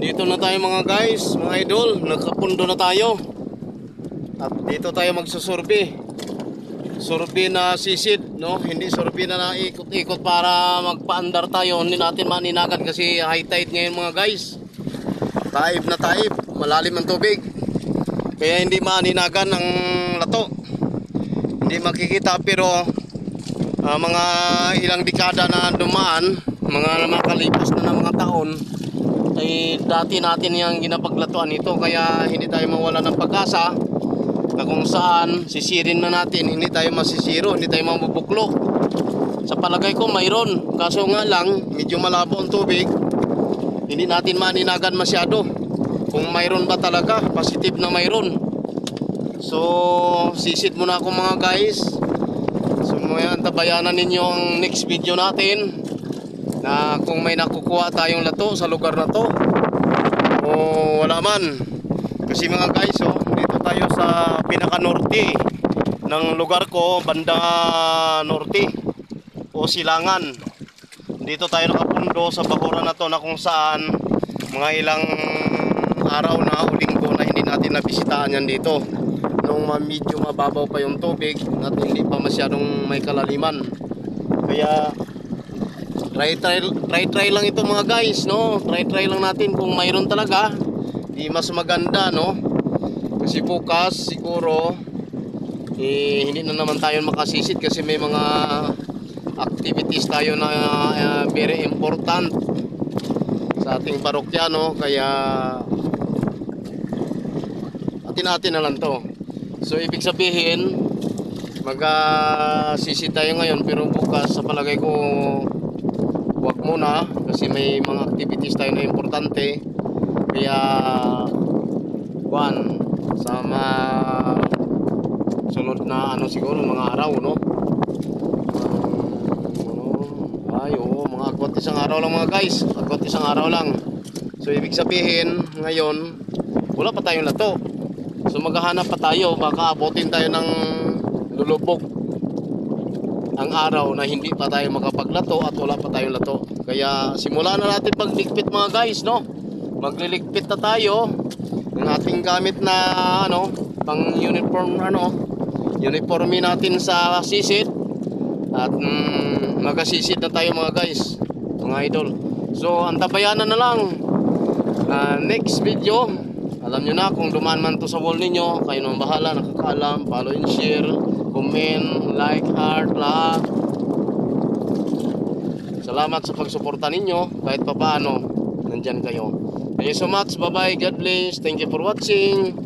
Dito na tayo mga guys, mga idol. Nagkapundo na tayo. At dito tayo magsusurvey. Survey na sisid, no? Hindi survey na naikot-ikot para magpaandar tayo. Hindi natin maninagan kasi high tide ngayon mga guys. Taib na taib, malalim ang tubig. Kaya hindi maninagan ang lato. Hindi makikita pero ah, mga ilang dekada na dumaan, mga makalipas na ng mga taon, ay dati natin yung ginapaglatuan ito kaya hindi tayo mawala ng pag-asa na kung saan sisirin na natin, hindi tayo masisiro, hindi tayo mabubuklo. Sa palagay ko mayroon, kaso nga lang, medyo malabo ang tubig, hindi natin maninagan masyado. Kung mayroon ba talaga, positive na mayroon. So, sisid muna ako mga guys. So, mga antabayanan ninyo ang next video natin kung may nakukuha tayong lato sa lugar na to o wala man. Kasi mga guys, oh, dito tayo sa pinaka-norte ng lugar ko, banda norte o silangan. Dito tayo nakapundo sa bakura na to na kung saan mga ilang araw na o linggo na hindi natin nabisitaan yan dito. Nung medyo mababaw pa yung tubig at hindi pa masyadong may kalaliman. Kaya try try try try lang ito mga guys, no? Try try lang natin kung mayroon talaga. Di mas maganda, no? Kasi bukas siguro eh, hindi na naman tayo makasisid kasi may mga activities tayo na uh, very important sa ating parokyano kaya atin-atin na lang to so ibig sabihin mag uh, sisi tayo ngayon pero bukas sa palagay ko wag muna kasi may mga activities tayo na importante. Kaya one sa mga sunod na ano siguro mga araw no? Um, ay oo mga agwat isang araw lang mga guys. Agwat isang araw lang. So ibig sabihin ngayon wala pa tayong lato. So maghahanap pa tayo. Baka abutin tayo ng lulubog ang araw na hindi pa tayo makapaglato at wala pa tayong lato. Kaya simulan na natin pagligpit mga guys no? Magliligpit na tayo. Ng ating gamit na ano pang uniform ano uniforme natin sa sisid at mm, magasisid na tayo mga guys mga idol. So antabayanan na lang. Ah, next video. Alam nyo na kung dumaan man to sa wall ninyo kayo nang bahala. Nakakaalam follow and share comment like heart lahat salamat sa pagsuporta ninyo. Kahit pa paano nandyan kayo. Thank you so much. Bye bye God bless. Thank you for watching